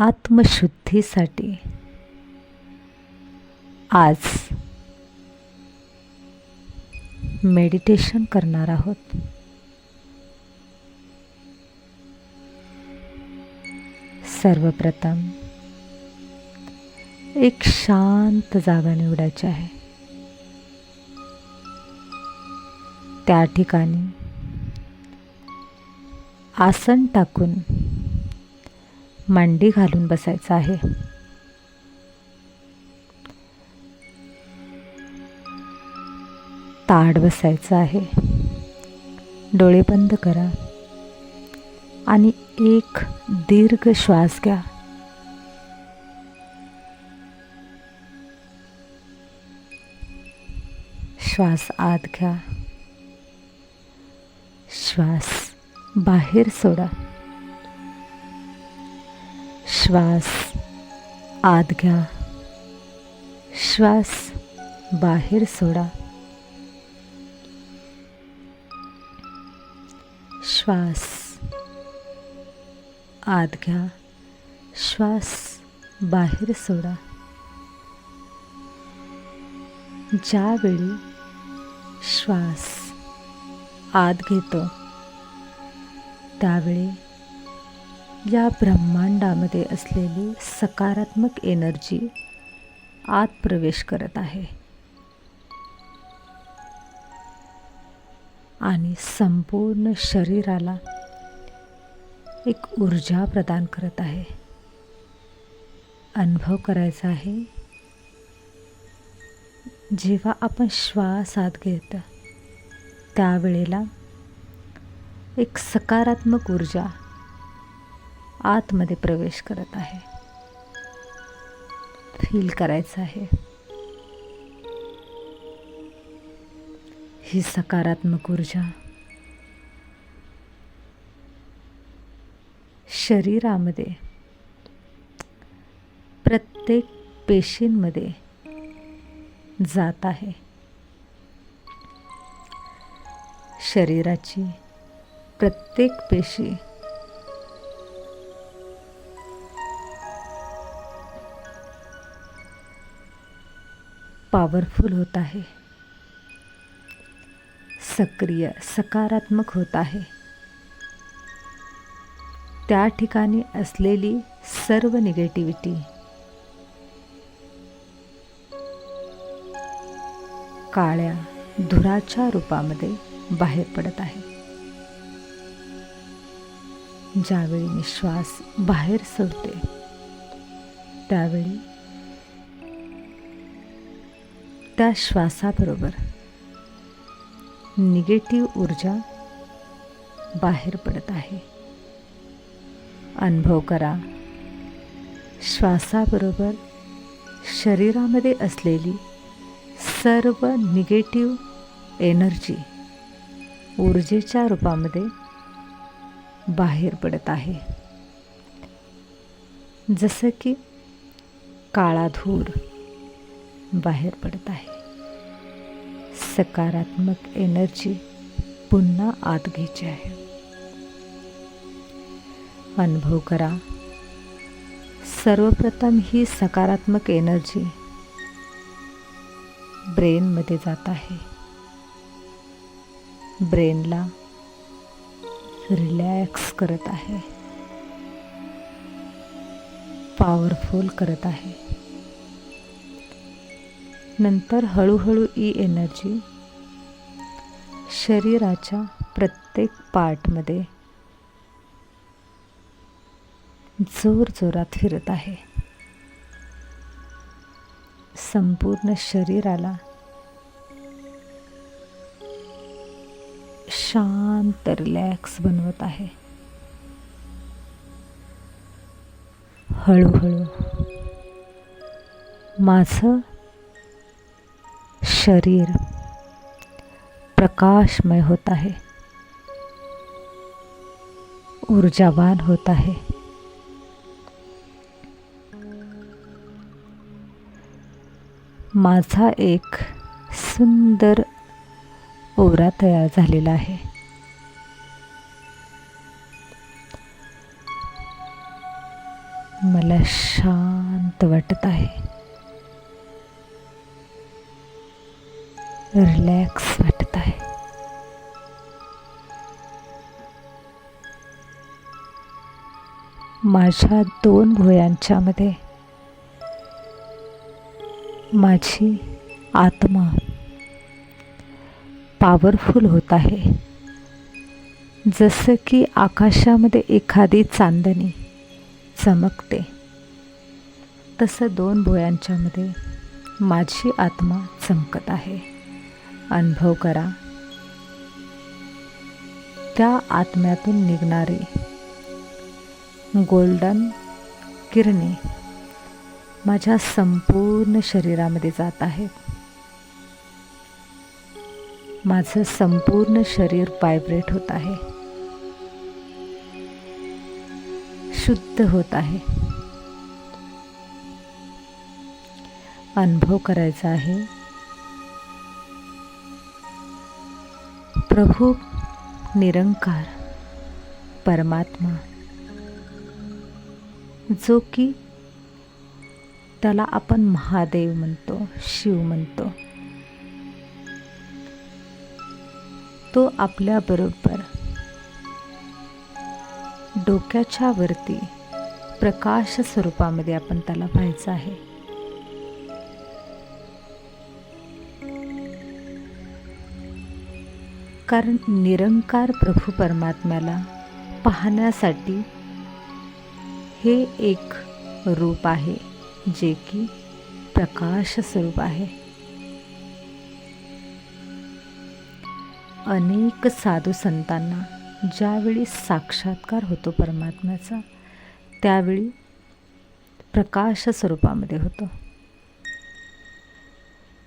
आत्मशुद्धीसाठी. आज मेडिटेशन करणार आहोत. सर्वप्रथम एक शांत जागा निवडायची आहे. त्या ठिकाणी आसन टाकून मांडी घालून बसायचं आहे. ताड बसायचं आहे. डोळे बंद करा. आणि एक दीर्घ श्वास घ्या. श्वास आत घ्या. श्वास बाहेर सोडा. श्वास आत घ्या श्वास, बाहेर सोडा। श्वास आत घ्या श्वास, बाहेर सोडा। ज्यावेळी श्वास आत घेतो त्यावेळी या ब्रह्मांडामध्ये असलेली सकारात्मक एनर्जी आत प्रवेश करत आहे. आणि संपूर्ण शरीराला एक ऊर्जा प्रदान करत आहे. अनुभव करायचा आहे. जेव्हा आपण श्वास आत घेत त्यावेळेला एक सकारात्मक ऊर्जा आतमध्ये प्रवेश करत आहे. फील करायचं आहे. ही सकारात्मक ऊर्जा शरीरामध्ये प्रत्येक पेशींमध्ये जात आहे. शरीराची प्रत्येक पेशी पॉवरफुल होत आहे. सक्रिय सकारात्मक होत आहे. त्या ठिकाणी असलेली सर्व निगेटिव्हिटी काळ्या धुराच्या रूपामध्ये बाहेर पडत आहे. ज्यावेळी मी श्वास बाहेर सोडते त्यावेळी त्या श्वासाबरोबर निगेटिव्ह ऊर्जा बाहेर पडत आहे. अनुभव करा. श्वासाबरोबर शरीरामध्ये असलेली सर्व निगेटिव्ह एनर्जी ऊर्जेच्या रूपामध्ये बाहेर पडत आहे. जसं की काळा धूर बाहेर पडत आहे. सकारात्मक एनर्जी पुन्हा आत घ्यायची आहे. अनुभव करा. सर्वप्रथम ही सकारात्मक एनर्जी ब्रेनमध्ये जात आहे. ब्रेनला रिलॅक्स करत आहे. पॉवरफुल करत आहे. नंतर हळूहळू ई एनर्जी शरीराच्या प्रत्येक पार्टमध्ये जोर जोरात फिरत आहे. संपूर्ण शरीराला शांत रिलॅक्स बनवत आहे. हळूहळू माझं शरीर प्रकाशमय होत आहे. ऊर्जावान होत आहे. माझा एक सुंदर ओरा तयार झालेला आहे. मला शांत वाटत आहे. रिलॅक्स वाटत आहे. माझ्या दोन भुयांच्या मध्ये माझी आत्मा पॉवरफुल होत आहे. जसं की आकाशामध्ये एखादी चांदणी चमकते तसं दोन भुयांच्यामध्ये माझी आत्मा चमकत आहे. अनुभव करा. त्या आत्म्यातून निघणारे गोल्डन किरणे माझ्या संपूर्ण शरीरामध्ये जात आहेत. माझं संपूर्ण शरीर व्हायब्रेट होत आहे. शुद्ध होत आहे. अनुभव करायचा आहे. प्रभू निरंकार परमात्मा. जो की त्याला आपण महादेव म्हणतो शिव म्हणतो. तो आपल्याबरोबर डोक्याच्या वरती प्रकाश स्वरूपामध्ये आपण त्याला पाहायचं आहे. कारण निरंकार प्रभू परमात्म्याला पाहण्यासाठी हे एक रूप आहे जे की प्रकाश स्वरूप आहे. अनेक साधू संतांना ज्यावेळी साक्षात्कार होतो परमात्म्याचा त्यावेळी प्रकाश स्वरूपामध्ये होतो.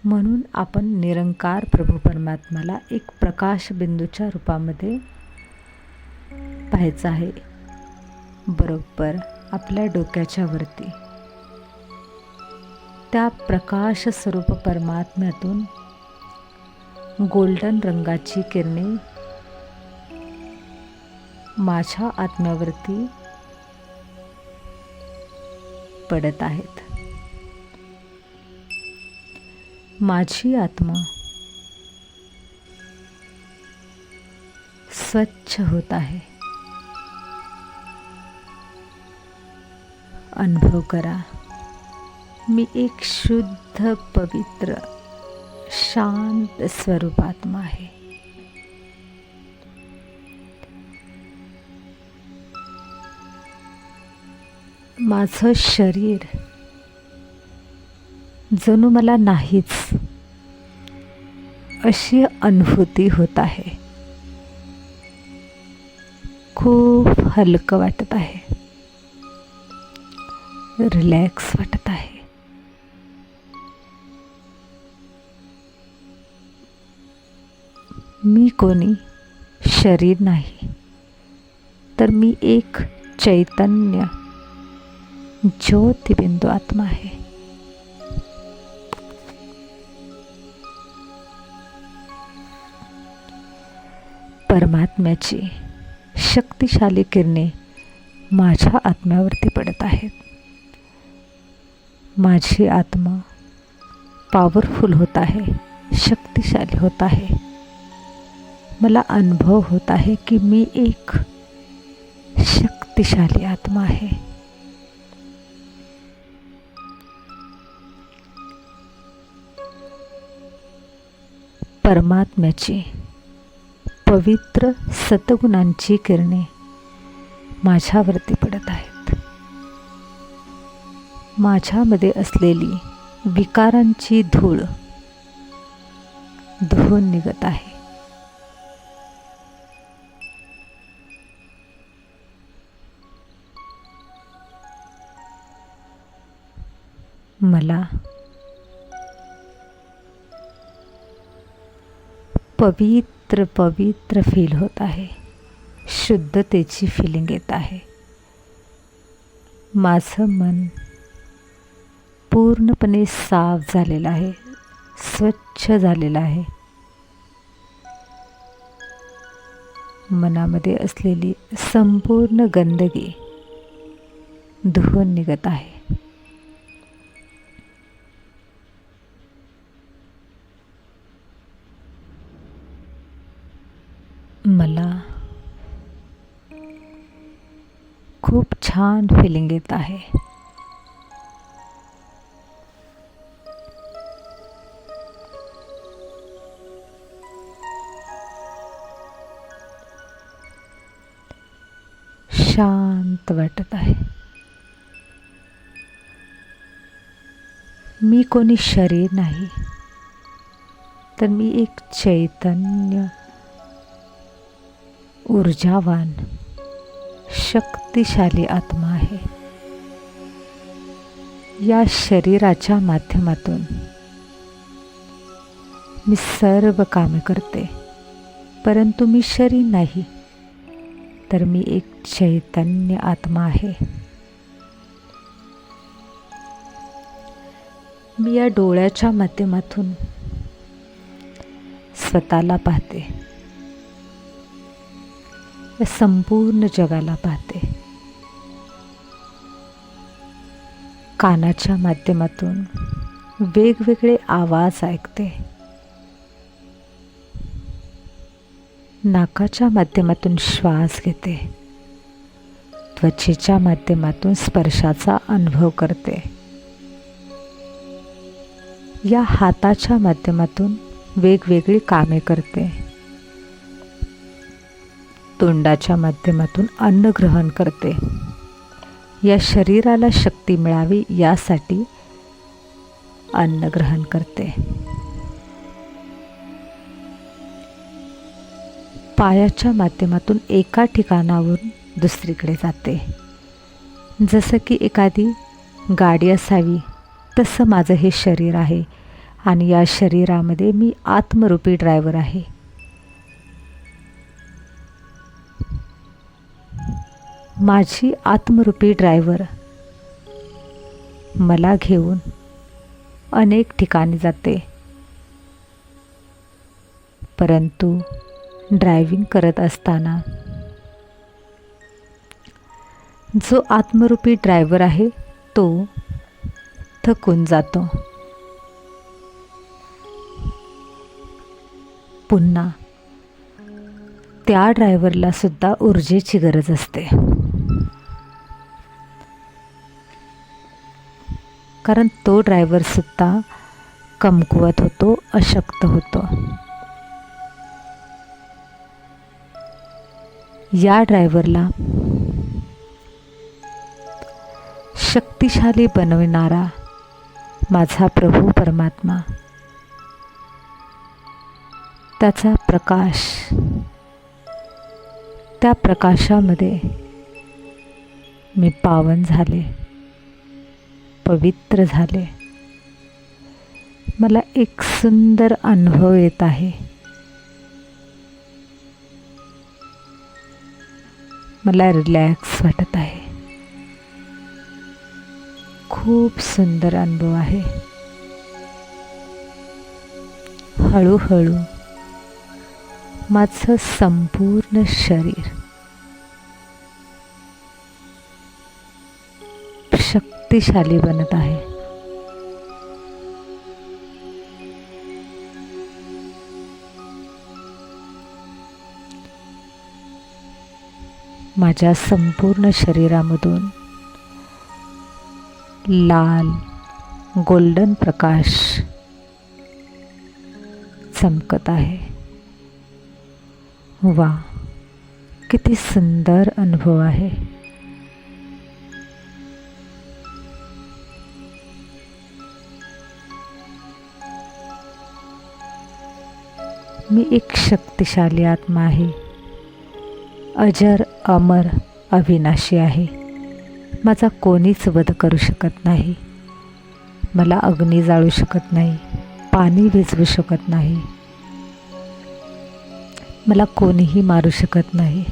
म्हणून आपण निरंकार प्रभू परमात्माला एक प्रकाशबिंदूच्या रूपामध्ये पाहायचं आहे. बरोबर आपल्या डोक्याच्या वरती. त्या प्रकाश स्वरूप परमात्म्यातून गोल्डन रंगाची किरणे माझ्या आत्म्यावरती पडत आहेत. माझी आत्मा स्वच्छ होत आहे. अनुभव करा. मी एक शुद्ध पवित्र शांत स्वरूप आत्मा आहे. माझं शरीर जणू मला नाहीच. अशी अनुभूती होत आहे. खूप हलकं वाटत आहे. रिलॅक्स वाटत आहे. मी कोणी शरीर नाही तर मी एक चैतन्य ज्योतिबिंदू आत्मा आहे. परमात्म्याची शक्तिशाली किरणे माझ्या आत्म्यावरती पडत आहेत. माझी आत्मा पॉवरफुल होत आहे, शक्तिशाली होत आहे. मला अनुभव होत आहे की मी एक शक्तिशाली आत्मा आहे. परमात्म्याची पवित्र सतगुणांची किरणे माझ्यावरती पडत आहेत. माझ्यामध्ये असलेली विकारांची धूळ धुवून निघत आहे. मला पवित्र पवित्र फील होत आहे. शुद्धतेची फिलिंग येत आहे. माझं मन पूर्णपणे साफ झालेलं आहे. स्वच्छ झालेलं आहे. मनामध्ये असलेली संपूर्ण गंदगी धुवून निघत आहे. मला खूप छान फिलिंग येत आहे. शांत वाटत आहे. मी कोणी शरीर नाही तर मी एक चैतन्य ऊर्जावान शक्तिशाली आत्मा आहे. या शरीराच्या माध्यमातून मी सर्व कामे करते. परंतु मी शरीर नाही तर मी एक चैतन्य आत्मा आहे. मी या डोळ्याच्या माध्यमातून स्वतःला पाहते. या संपूर्ण जगाला पाहते. कानाच्या माध्यमातून वेगवेगळे आवाज ऐकते. नाकाच्या माध्यमातून श्वास घेते. त्वचेच्या माध्यमातून स्पर्शाचा अनुभव करते. या हाताच्या माध्यमातून वेगवेगळी कामे करते. तोंडाच्या माध्यमातून अन्न ग्रहण करते. या शरीराला शक्ती मिळावी यासाठी अन्न ग्रहण करते. पायाच्या माध्यमातून एका ठिकाणावरून दुसरीकडे जाते. जसं की एखादी गाडी असावी तसं माझं हे शरीर आहे आणि या शरीरामध्ये मी आत्मरूपी ड्रायव्हर आहे. माझी आत्मरूपी ड्रायव्हर. मला घेऊन अनेक ठिकाणी जाते. परंतु ड्रायव्हिंग करत असताना जो आत्मरूपी ड्रायव्हर आहे तो थकून जातो. पुन्हा त्या ड्रायव्हरला सुद्धा ऊर्जेची गरज असते. कारण तो ड्रायव्हरसुद्धा कमकुवत होतो अशक्त होतो. या ड्रायव्हरला शक्तिशाली बनविणारा माझा प्रभू परमात्मा त्याचा प्रकाश त्या प्रकाशामध्ये मी पावन झाले. पवित्र झाले. मला एक सुंदर अनुभव येत आहे. मला रिलॅक्स वाटत आहे. खूप सुंदर अनुभव आहे. हळूहळू माझं संपूर्ण शरीर शक्तिशाली बनत आहे. माझ्या संपूर्ण शरीरामधून लाल गोल्डन प्रकाश चमकत आहे. वा किती सुंदर अनुभव आहे. मी एक शक्तिशाली आत्मा आहे. अजर अमर अविनाशी आहे. माझा कोणीच वध करू शकत नाही. मला अग्नी जाळू शकत नाही. पाणी भिजवू शकत नाही. मला कोणीही मारू शकत नाही.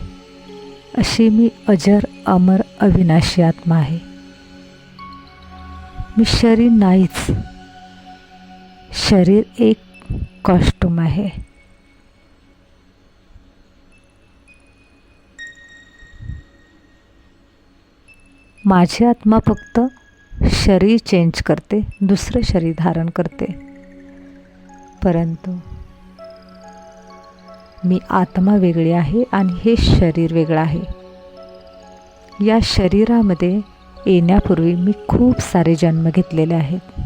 अशी मी अजर अमर अविनाशी आत्मा आहे. मी शरीर नाहीच. शरीर एक कॉस्ट्यूम आहे. माझी आत्मा फक्त शरीर चेंज करते दुसरं शरीर धारण करते. परंतु मी आत्मा वेगळी आहे आणि हे शरीर वेगळं आहे. या शरीरामध्ये येण्यापूर्वी मी खूप सारे जन्म घेतलेले आहेत.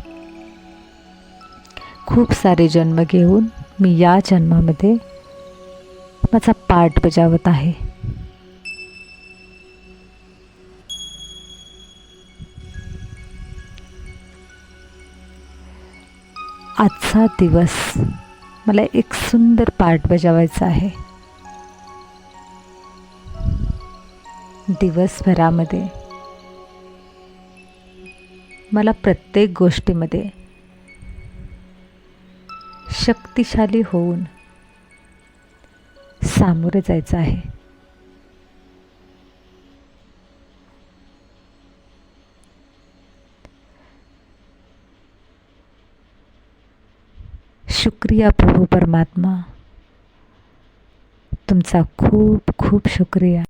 खूप सारे जन्म घेऊन मी या जन्मामध्ये माझा पाठ बजावत आहे. आजचा दिवस मला एक सुंदर पाठ बजावायचा आहे. दिवसभरामध्ये मला प्रत्येक गोष्टीमध्ये शक्तिशाली होऊन सामोरे जायचं आहे. शुक्रिया प्रभू परमात्मा. तुमचा खूप खूप शुक्रिया.